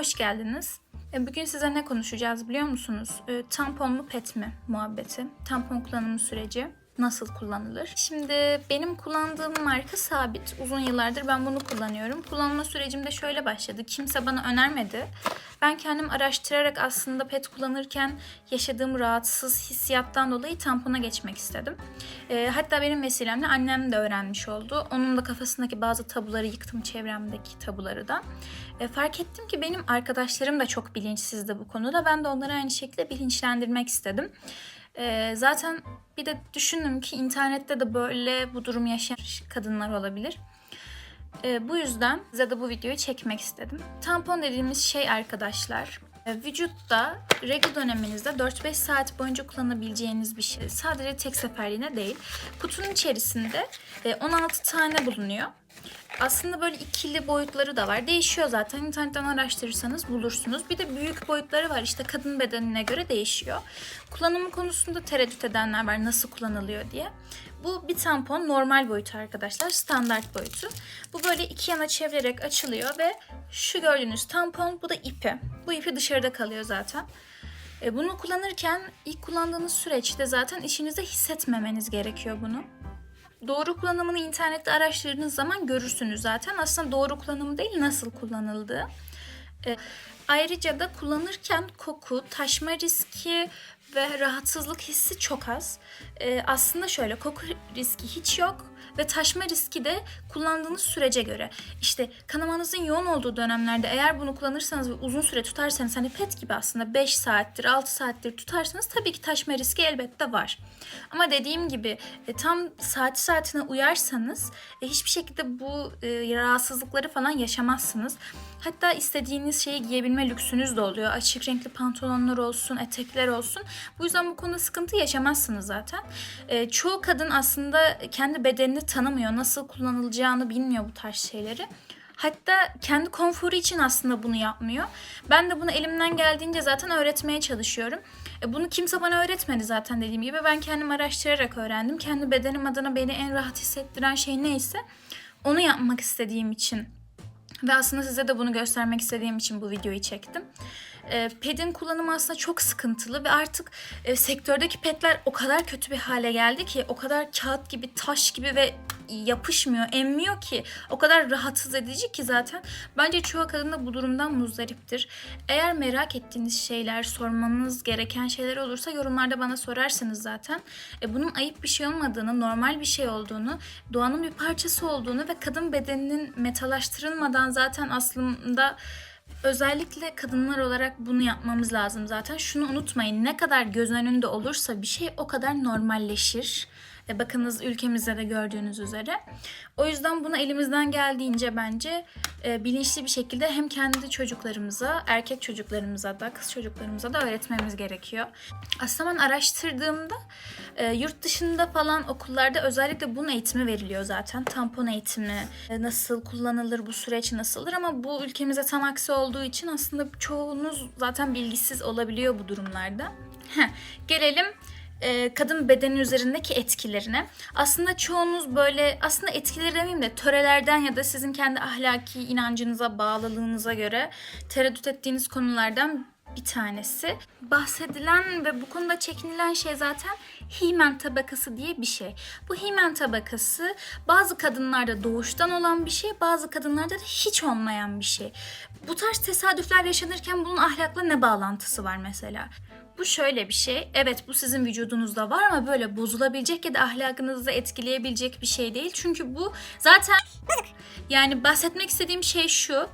hoş geldiniz. E, Bugün size ne konuşacağız biliyor musunuz? E, Tampon mu pet mi muhabbeti. Tampon kullanımı süreci nasıl kullanılır? Şimdi benim kullandığım marka sabit. Uzun yıllardır ben bunu kullanıyorum. Kullanma sürecim de şöyle başladı. Kimse bana önermedi. Ben kendim araştırarak aslında pet kullanırken yaşadığım rahatsız hissiyattan dolayı tampona geçmek istedim. E, hatta benim vesilemle annem de öğrenmiş oldu. Onun da kafasındaki bazı tabuları yıktım çevremdeki tabuları da. E, fark ettim ki benim arkadaşlarım da çok bilinçsizdi bu konuda. Ben de onları aynı şekilde bilinçlendirmek istedim. E, zaten bir de düşündüm ki internette de böyle bu durum yaşayan kadınlar olabilir. E, bu yüzden size de bu videoyu çekmek istedim. Tampon dediğimiz şey arkadaşlar e, vücutta regl döneminizde 4-5 saat boyunca kullanabileceğiniz bir şey. Sadece tek seferliğine değil. Kutunun içerisinde e, 16 tane bulunuyor. Aslında böyle ikili boyutları da var. Değişiyor zaten. İnternetten araştırırsanız bulursunuz. Bir de büyük boyutları var. İşte kadın bedenine göre değişiyor. Kullanımı konusunda tereddüt edenler var. Nasıl kullanılıyor diye. Bu bir tampon normal boyutu arkadaşlar. Standart boyutu. Bu böyle iki yana çevirerek açılıyor ve şu gördüğünüz tampon bu da ipi. Bu ipi dışarıda kalıyor zaten. E, bunu kullanırken ilk kullandığınız süreçte zaten işinizde hissetmemeniz gerekiyor bunu. Doğru kullanımını internette araştırdığınız zaman görürsünüz zaten. Aslında doğru kullanımı değil nasıl kullanıldığı. E, ayrıca da kullanırken koku, taşma riski ve rahatsızlık hissi çok az. E, aslında şöyle koku riski hiç yok ve taşma riski de kullandığınız sürece göre. İşte kanamanızın yoğun olduğu dönemlerde eğer bunu kullanırsanız ve uzun süre tutarsanız hani pet gibi aslında 5 saattir 6 saattir tutarsanız tabii ki taşma riski elbette var. Ama dediğim gibi e, tam saati saatine uyarsanız e, hiçbir şekilde bu e, rahatsızlıkları falan yaşamazsınız. Hatta istediğiniz şeyi giyebilme lüksünüz de oluyor. Açık renkli pantolonlar olsun, etekler olsun. Bu yüzden bu konuda sıkıntı yaşamazsınız zaten. E, çoğu kadın aslında kendi bedenini tanımıyor. Nasıl kullanılacağını bilmiyor bu tarz şeyleri. Hatta kendi konforu için aslında bunu yapmıyor. Ben de bunu elimden geldiğince zaten öğretmeye çalışıyorum. E, bunu kimse bana öğretmedi zaten dediğim gibi. Ben kendim araştırarak öğrendim. Kendi bedenim adına beni en rahat hissettiren şey neyse onu yapmak istediğim için ve aslında size de bunu göstermek istediğim için bu videoyu çektim. E, pedin kullanımı aslında çok sıkıntılı ve artık e, sektördeki pedler o kadar kötü bir hale geldi ki o kadar kağıt gibi, taş gibi ve yapışmıyor, emmiyor ki. O kadar rahatsız edici ki zaten. Bence çoğu kadın da bu durumdan muzdariptir. Eğer merak ettiğiniz şeyler, sormanız gereken şeyler olursa yorumlarda bana sorarsanız zaten. E, bunun ayıp bir şey olmadığını, normal bir şey olduğunu, doğanın bir parçası olduğunu ve kadın bedeninin metalaştırılmadan zaten aslında özellikle kadınlar olarak bunu yapmamız lazım zaten. Şunu unutmayın ne kadar göz önünde olursa bir şey o kadar normalleşir. E, bakınız ülkemizde de gördüğünüz üzere. O yüzden bunu elimizden geldiğince bence e, bilinçli bir şekilde hem kendi çocuklarımıza, erkek çocuklarımıza da, kız çocuklarımıza da öğretmemiz gerekiyor. Aslında ben araştırdığımda e, yurt dışında falan okullarda özellikle bunun eğitimi veriliyor zaten. Tampon eğitimi, e, nasıl kullanılır, bu süreç nasıldır ama bu ülkemizde tam aksi olduğu için aslında çoğunuz zaten bilgisiz olabiliyor bu durumlarda. Heh, gelelim e, kadın bedeni üzerindeki etkilerine. Aslında çoğunuz böyle aslında etkileri demeyeyim de törelerden ya da sizin kendi ahlaki inancınıza, bağlılığınıza göre tereddüt ettiğiniz konulardan bir tanesi. Bahsedilen ve bu konuda çekinilen şey zaten himen tabakası diye bir şey. Bu himen tabakası bazı kadınlarda doğuştan olan bir şey, bazı kadınlarda da hiç olmayan bir şey. Bu tarz tesadüfler yaşanırken bunun ahlakla ne bağlantısı var mesela? Bu şöyle bir şey. Evet bu sizin vücudunuzda var ama böyle bozulabilecek ya da ahlakınızı etkileyebilecek bir şey değil. Çünkü bu zaten yani bahsetmek istediğim şey şu.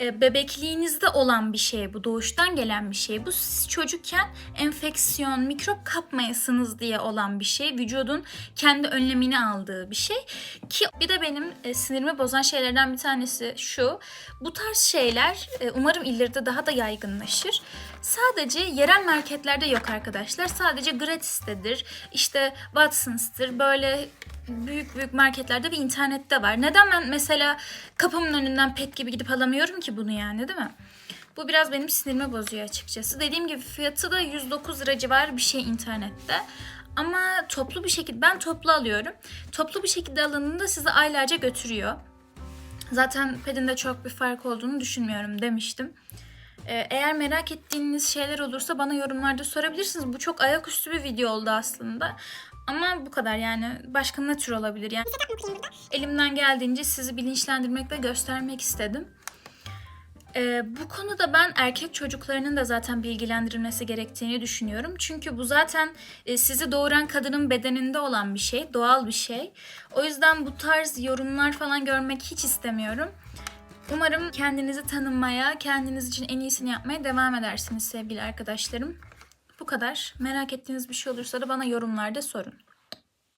e, Bebekliğinizde olan bir şey bu. Doğuştan gelen bir şey. Bu siz çocukken enfeksiyon, mikrop kapmayasınız diye olan bir şey. Vücudun kendi önlemini aldığı bir şey. Ki bir de benim e, sinirimi bozan şeylerden bir tanesi şu. Bu tarz şeyler e, umarım ileride daha da yaygınlaşır. Sadece yerel marketlerde yok arkadaşlar. Sadece gratistedir. İşte Watson's'tır. Böyle büyük büyük marketlerde ve internette var. Neden ben mesela kapımın önünden pet gibi gidip alamıyorum ki bunu yani değil mi? Bu biraz benim sinirimi bozuyor açıkçası. Dediğim gibi fiyatı da 109 lira civarı bir şey internette. Ama toplu bir şekilde ben toplu alıyorum. Toplu bir şekilde alındığında sizi aylarca götürüyor. Zaten pedinde çok bir fark olduğunu düşünmüyorum demiştim. Ee, eğer merak ettiğiniz şeyler olursa bana yorumlarda sorabilirsiniz. Bu çok ayaküstü bir video oldu aslında. Ama bu kadar yani. Başka ne tür olabilir yani? Elimden geldiğince sizi bilinçlendirmek ve göstermek istedim. Ee, bu konuda ben erkek çocuklarının da zaten bilgilendirilmesi gerektiğini düşünüyorum. Çünkü bu zaten e, sizi doğuran kadının bedeninde olan bir şey, doğal bir şey. O yüzden bu tarz yorumlar falan görmek hiç istemiyorum. Umarım kendinizi tanımaya, kendiniz için en iyisini yapmaya devam edersiniz sevgili arkadaşlarım. Bu kadar. Merak ettiğiniz bir şey olursa da bana yorumlarda sorun.